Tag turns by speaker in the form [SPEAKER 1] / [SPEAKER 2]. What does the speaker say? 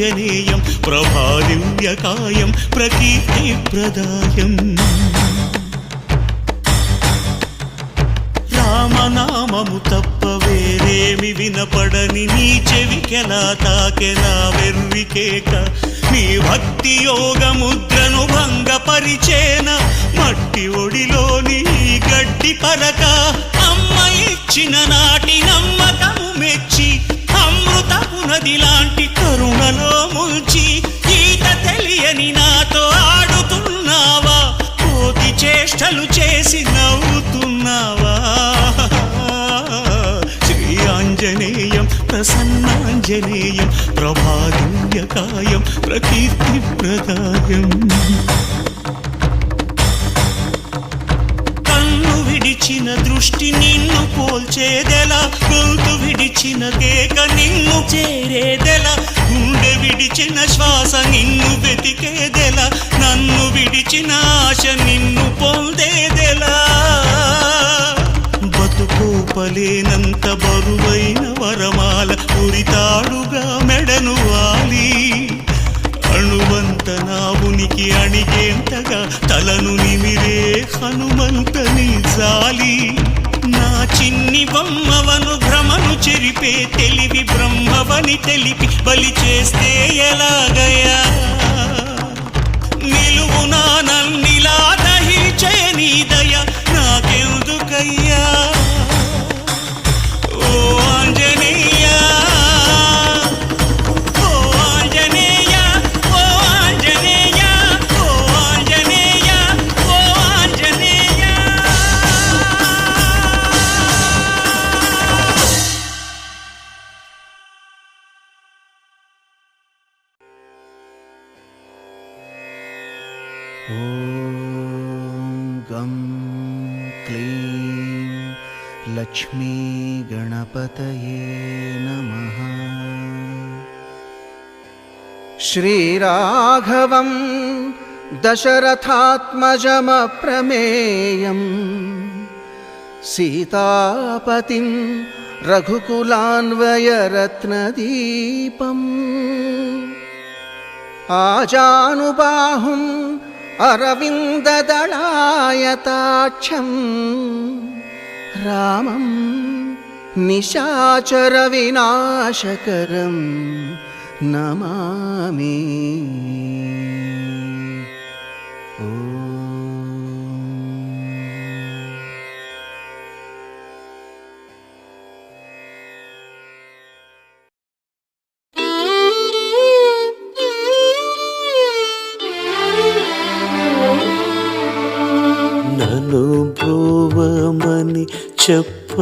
[SPEAKER 1] ప్రసన్నాంజనేయం ప్రభాదివ్యకాయం ప్రకీర్తి ప్రదాయం. రామనామము తప్ప వేరేమి వినపడని నీ చెవికెలా తాకెలా వెర్రికేక నీ భక్తి యోగ ముద్రను భంగపరిచేన మట్టి ఒడిలోని గడ్డి పరక. అమ్మ ఇచ్చిన నాటి నమ్మకము మెచ్చి అమృతపు నది లాంటి కరుణలో ముంచి ఈత తెలియని నాతో ఆడుతున్నావా? కోతి చేష్టలు చేసి నవ్వుతున్నావా? శ్రీ ఆంజనేయం ప్రసన్నాంజనేయం ప్రభాదివ్యకాయం ప్రకీర్తి ప్రదాయం. విడిచిన దృష్టి నిన్ను పోల్చేదెలా? గొంతు విడిచిన కేక నిన్ను చేరేదెలా? విడిచిన శ్వాస నిన్ను వెతికేదెలా? నన్ను విడిచిన ఆశ నిన్ను పొందేదెలా? బతుకోపలేనంత బరువైన వరమాల ఉరితాడుగా మెడను వాలి. అణువంత నా ఉనికి అణిగేంతగా తలను నిమిరే హనుమంతని జాలి. నా చిన్ని బొమ్మవను తెలిపే తెలివి బ్రహ్మవని తెలిపి బలి చేస్తే ఎలాగయా
[SPEAKER 2] ॐ गं क्लीं लक्ष्मीगणपतये नमः। श्रीराघवं दशरथात्मजमप्रमेयम् सीतापतिं रघुकुलान्वयरत्नदीपम् आजानुबाहुम् അരവിന്ദദളായതാക്ഷം. രാമം നിശാചരവിനാശകരം
[SPEAKER 1] നമാമി. అనుభవమని చెప్ప